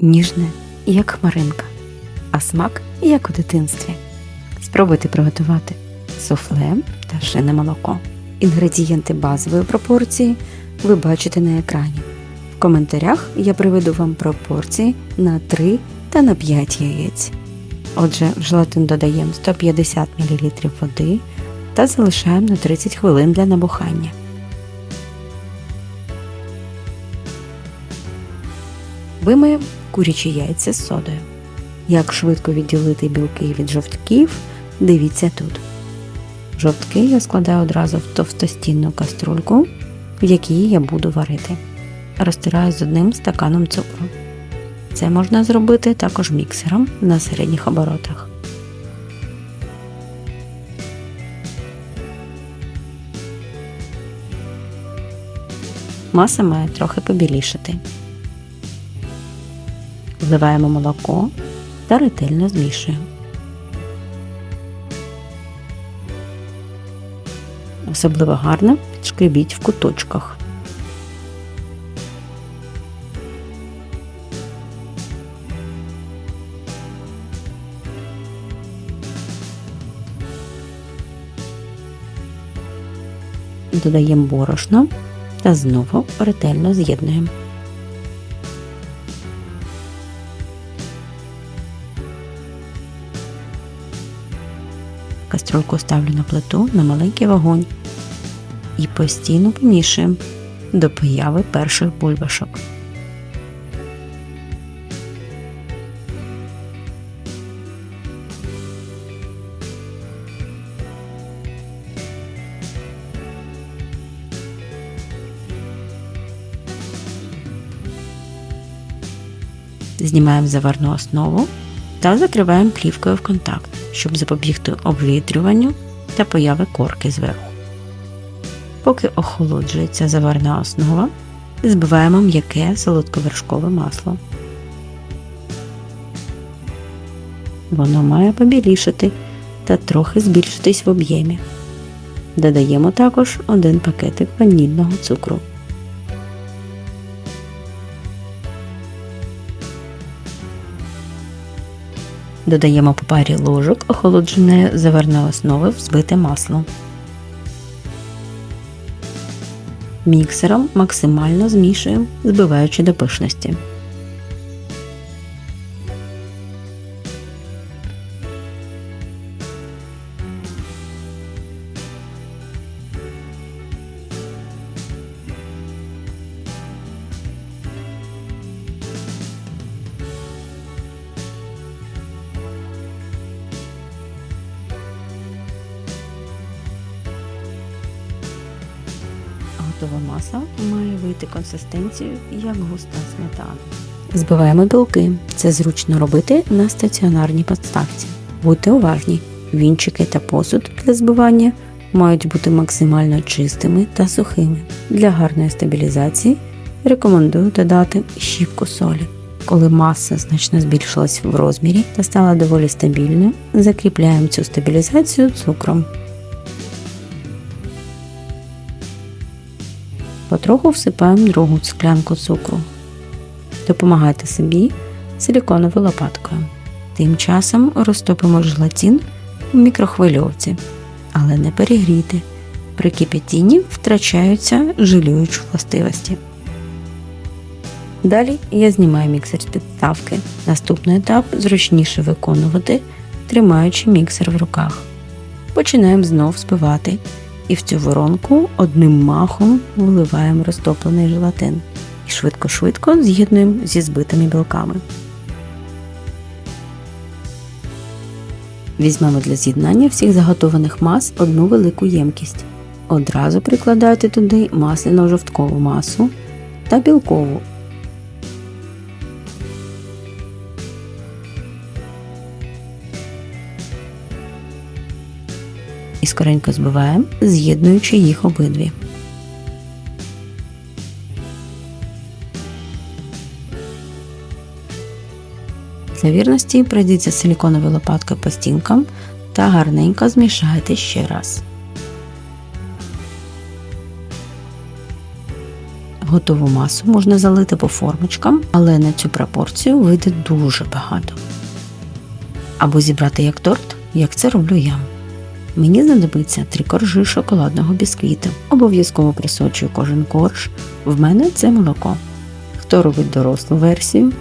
ніжне, як хмаринка, а смак як у дитинстві. Спробуйте приготувати суфле та шине молоко. Інгредієнти базової пропорції ви бачите на екрані. В коментарях я приведу вам пропорції на 3 та на 5 яєць. Отже, в желатин додаємо 150 мл води та залишаємо на 30 хвилин для набухання. Вимиємо курячі яйця з содою. Як швидко відділити білки від жовтків, дивіться тут. Жовтки я складаю одразу в товстостінну каструльку, в якій я буду варити. Розтираю з одним стаканом цукру. Це можна зробити також міксером на середніх оборотах. Маса має трохи побілішати. Вливаємо молоко та ретельно змішуємо. Особливо гарно підшкребіть в куточках. Додаємо борошно та знову ретельно з'єднуємо. Каструльку ставлю на плиту на маленький вогонь і постійно помішуємо до появи перших бульбашок. Знімаємо заварну основу та закриваємо плівкою в контакт, щоб запобігти обвітрюванню та появи корки зверху. Поки охолоджується заварна основа, збиваємо м'яке солодковершкове масло. Воно має побілішати та трохи збільшитись в об'ємі. Додаємо також один пакетик ванільного цукру. Додаємо по парі ложок охолодженої заварної основи в збите масло. Міксером максимально змішуємо, збиваючи до пишності. Готова маса має вийти консистенцією як густа сметана. Збиваємо білки. Це зручно робити на стаціонарній подставці. Будьте уважні, вінчики та посуд для збивання мають бути максимально чистими та сухими. Для гарної стабілізації рекомендую додати щіпку солі. Коли маса значно збільшилась в розмірі та стала доволі стабільною, закріпляємо цю стабілізацію цукром. Потроху всипаємо другу склянку цукру. Допомагайте собі силіконовою лопаткою. Тим часом розтопимо желатин у мікрохвильовці, але не перегріти. При кипятінні втрачаються жилюючі властивості. Далі я знімаю міксер з підставки. Наступний етап зручніше виконувати, тримаючи міксер в руках. Починаємо знов збивати і в цю воронку одним махом вливаємо розтоплений желатин і швидко-швидко з'єднуємо зі збитими білками. Візьмемо для з'єднання всіх заготованих мас одну велику ємкість. Одразу прикладайте туди масляно-жовткову масу та білкову. І скоренько збиваємо, з'єднуючи їх обидві. Для вірності пройдіться силіконовою лопаткою по стінкам та гарненько змішайте ще раз. Готову масу можна залити по формочкам, але на цю пропорцію вийде дуже багато. Або зібрати як торт, як це роблю я. Мені знадобиться три коржі шоколадного бісквіту. Обов'язково присочую кожен корж. В мене це молоко. Хто робить дорослу версію,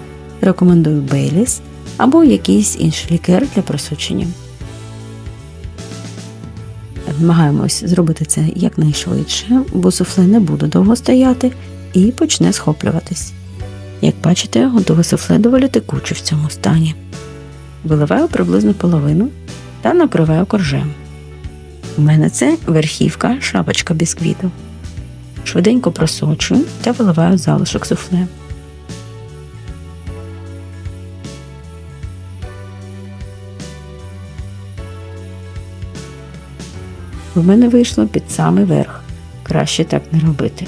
рекомендую Бейліс або якийсь інший лікер для просочення. Намагаємось зробити це якнайшвидше, бо суфле не буде довго стояти і почне схоплюватись. Як бачите, готове суфле доволі текуче в цьому стані. Виливаю приблизно половину та накриваю коржем. У мене це верхівка шапочка бісквіту. Швиденько просочую та виливаю залишок суфле. В мене вийшло під самий верх. Краще так не робити.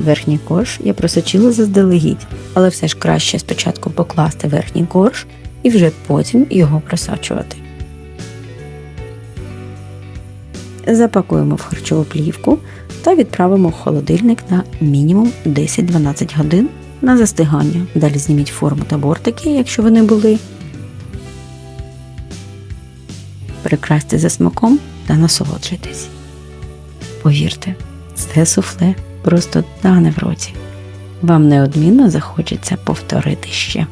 Верхній корж я просочила заздалегідь, але все ж краще спочатку покласти верхній корж і вже потім його просачувати. Запакуємо в харчову плівку та відправимо в холодильник на мінімум 10-12 годин на застигання. Далі зніміть форму та бортики, якщо вони були. Прикрасьте за смаком та насолоджуйтесь. Повірте, це суфле просто тане в роті. Вам неодмінно захочеться повторити ще.